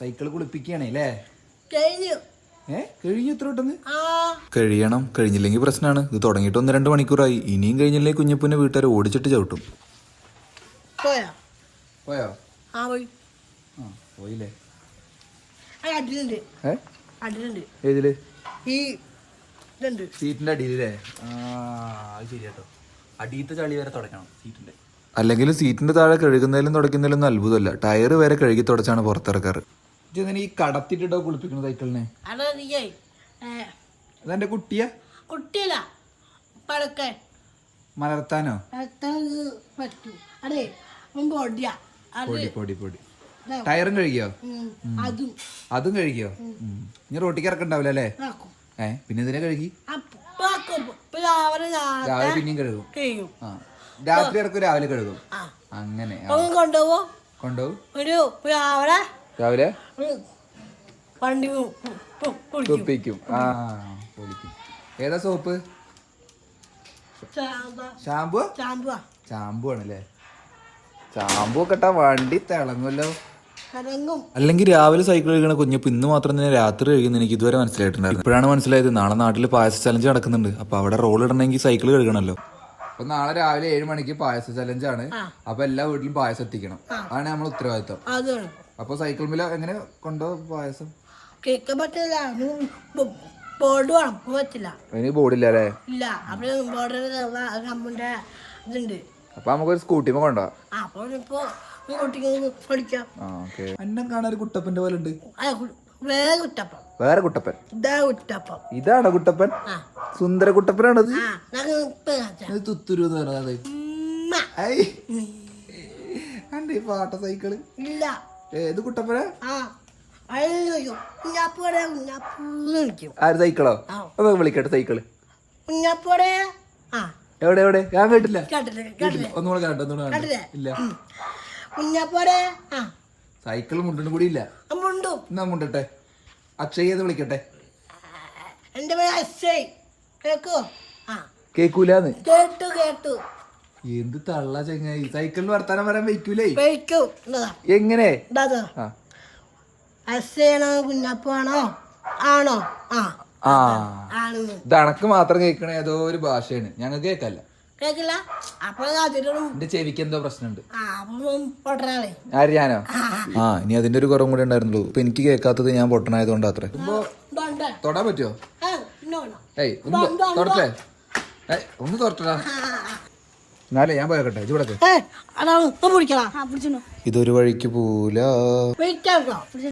Cycle കുളിപ്പിക്കുകയാണേ അല്ലേ? കഴിഞ്ഞു. കഴിയണം. കഴിഞ്ഞില്ലെങ്കിൽ പ്രശ്നമാണ് ഇത് തുടങ്ങിയിട്ട് ഒന്ന് രണ്ട് മണിക്കൂറായി. ഇനിയും കഴിഞ്ഞില്ലെങ്കിൽ കുഞ്ഞപ്പൂനെ വീട്ടുകാർ ഓടിച്ചിട്ട് ചവിട്ടും. പോയാ? പോയോ? ആ പോയി. ആ പോയില്ലേ? ഏതിൽ? സീറ്റിന്റെ അടിയത്തെ ചളി വരെ തുടക്കണം സീറ്റിന്റെ. അല്ലെങ്കിൽ സീറ്റിന്റെ താഴെ കഴുകുന്നതിലും തുടക്കുന്നതിലും ഒന്നും അത്ഭുതമല്ല. ടയർ വരെ കഴുകി തുടച്ചാണ് പുറത്തിറക്കാറ്. ഇതെന്തിനാ ഈ കടത്തിട്ടിട്ടോ കുളിപ്പിക്കുന്നത് സൈക്കിളിനെ? നീയേ അതെന്റെ കുട്ടിയാ? കുട്ടിയല്ല മലർത്താനോ? പഴക്കാൻ പറ്റൂ. അതെ പൊടിയാ. അത് പൊടി പൊടി പൊടി. ടയറും കഴുകിയോ? അതും. കഴുകിയോ? ഇനി റോട്ടിക്ക് ഇറക്കണ്ടാവില്ല അല്ലേ? ഏ പിന്നെ ഇതിനെ കഴുകി? രാവിലെ പിന്നെയും കഴുകും. രാത്രി ഇറക്കും രാവിലെ കഴുകും. അങ്ങനെ കൊണ്ടുപോകും. കൊണ്ടുപോകും രാവിലെ? വണ്ടി ആ കുളിക്കും ഏതാ സോപ്പ്? ഷാമ്പു ഷാമ്പു ആണല്ലേ ഷാമ്പു ഒക്കെ വണ്ടി തിളങ്ങുമല്ലോ. അല്ലെങ്കിൽ രാവിലെ സൈക്കിൾ കഴുകണ കുഞ്ഞപ്പ് ഇന്ന് മാത്രം തന്നെ രാത്രി കഴിക്കുന്ന എനിക്ക് ഇതുവരെ മനസ്സിലായിട്ടുണ്ടായിരുന്നു ഇപ്പോഴാണ് മനസ്സിലായത് നാളെ നാട്ടിൽ പായസ ചലഞ്ച് നടക്കുന്നുണ്ട്. അപ്പൊ അവിടെ റോൾ ഇടണമെങ്കിൽ സൈക്കിൾ കഴുകണമല്ലോ അപ്പൊ നാളെ രാവിലെ ഏഴ് മണിക്ക് പായസ ചലഞ്ച് ആണ്. അപ്പൊ എല്ലാ വീട്ടിലും പായസം എത്തിക്കണം. അതാണ് നമ്മൾ ഉത്തരവാദിത്വം. അപ്പൊ സൈക്കിൾ മില എങ്ങനെ കൊണ്ടോ പായസം? കേക്ക് പറ്റില്ല ബോർഡ് ഇപ്പൊ പറ്റില്ല. അതിന് ബോർഡില്ല അല്ലേ? ഇല്ല. അവിടെ ബോർഡ് കമ്പിന്റെ ഇതുണ്ട്. അപ്പൊ നമുക്കൊരു സ്കൂട്ടിമ കൊണ്ടോ? ഇപ്പോ പഠിക്കാം. അന്നം കാണാൻ ഒരു കുട്ടപ്പന്റെ പോലെ ഉണ്ട്. ആ, വേറെ കുട്ടപ്പൻ. വേറെ കുട്ടപ്പൻ? ഇതാ കുട്ടപ്പൻ. ഇതാണോ കുട്ടപ്പൻ? ആ. സുന്ദര കുട്ടപ്പനാണത് തുത്തുരു എന്ന് പറഞ്ഞത് ഉമ്മ. അന്റെ പാട്ട സൈക്കിൾ? ഇല്ല. ഏത് കുട്ടപ്പനാ? ആര് സൈക്കിളോ? അപ്പൊ വിളിക്കട്ടെ സൈക്കിൾ. എവിടെ എവിടെ? ഞാൻ കേട്ടില്ല. ഒന്നുകൂടെ കേട്ടോ ഒന്നുകൂടെ കേട്ടോ. ഇല്ല. സൈക്കിൾ മുണ്ടും കൂടി ഇല്ല. എന്നാ മുണ്ടട്ടെ? അക്ഷയ് ഏത് വിളിക്കട്ടെ? എന്റെ പേര് അശ്വയ് കേക്കോ? കേക്കൂലെന്ന്. കേട്ടു കേട്ടു. എന്ത് തള്ള ചെങ്ങായി? സൈക്കിളിന് വർത്താനം പറയാൻ എന്നതാ എങ്ങനെ? ആ. കുഞ്ഞാപ്പാണോ ആണോ? ആ. ആ. ആണെന്ന്. ഇത് അണക്ക് മാത്രം കേൾക്കണ ഏതോ ഒരു ഭാഷയാണ്. ഞങ്ങൾക്ക് കേൾക്കല്ല. കേക്കില്ല അപ്പൊ അതിലും എന്റെ ചെവിക്ക് എന്തോ പ്രശ്നമുണ്ട്. ആ അപ്പം പൊട്ടനാളെ. ആര് ഞാനോ ആ ഇനി അതിന്റെ ഒരു കുറവും കൂടെ ഉണ്ടായിരുന്നുള്ളൂ. ഇപ്പൊ എനിക്ക് കേൾക്കാത്തത് ഞാൻ പൊട്ടനായതുകൊണ്ട് അത്രേ. ഇതുണ്ട് തൊടാൻ പറ്റുമോ ഏയ് ഒന്ന് തൊടട്ടെ. ഏയ് ഒന്ന് തൊട്ടടാ എന്നാലേ ഞാൻ പോയക്കട്ടെ ഇവിടൊക്കെ ഇതൊരു വഴിക്ക് പോല